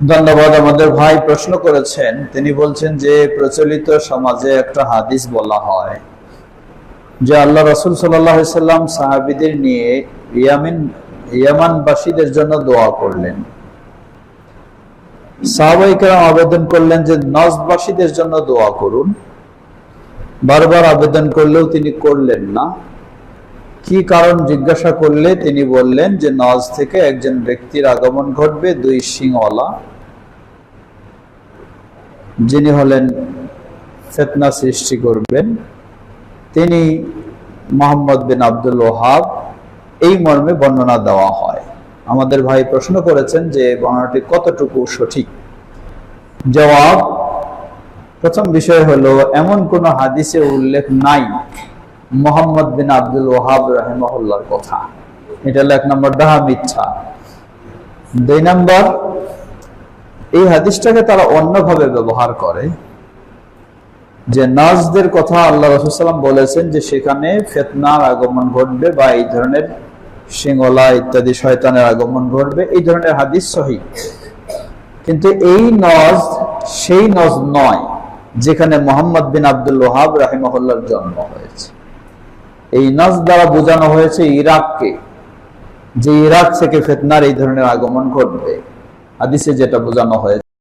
ধন্যবাদ, আমাদের ভাই প্রশ্ন করেছেন। তিনি বলছেন যে, প্রচলিত সমাজে একটা হাদিস বলা হয় যে, আল্লাহ রসুল সাল্লাম সাহাবিদের নিয়ে ইয়ামিন, ইয়ামানবাসীদের জন্য দোয়া করলেন। সাহাবাইকেরাম আবেদন করলেন যে নজবাসীদের জন্য দোয়া করুন। বারবার আবেদন করলেও তিনি করলেন না। কি কারণ জিজ্ঞাসা করলে তিনি বললেন যে নজ থেকে একজন ব্যক্তির আগমন ঘটবে দুই সিংওয়ালা যিনি হলেন ফেতনা সৃষ্টি করবেন। তিনি মোহাম্মদ বিন আব্দুল ওহাব। এই মর্মে বর্ণনা দেওয়া হয়। আমাদের ভাই প্রশ্ন করেছেন যে বর্ণনাটি কতটুকু সঠিক? জবাব, প্রথম বিষয় হলো, এমন কোনো হাদিসে উল্লেখ নাই। মোহাম্মদ বিন আব্দুল ওহাব রাহেমহল্লার কথা। এটা হলো এক নম্বর ডাহা মিথ্যা। দুই নম্বর, এই হাদিসটাকে তারা অন্যভাবে ব্যবহার করে যে নাজদের কথা আল্লাহ রসুলাম বলেছেন যে সেখানে ফেতনার আগমন ঘটবে বা এই ধরনের সিংহলা ইত্যাদি শয়তানের আগমন ঘটবে, এই ধরনের হাদিস সহি। কিন্তু এই নজ সেই নজ নয় যেখানে মোহাম্মদ বিন আব্দুল ওহাব রাহিমহল্লার জন্ম হয়েছে। এই নাজ দ্বারা বোঝানো হয়েছে ইরাককে যে ইরাক থেকে ফেতনার এই ধরনের আগমন ঘটবে। হাদিসে যেটা বোঝানো হয়েছে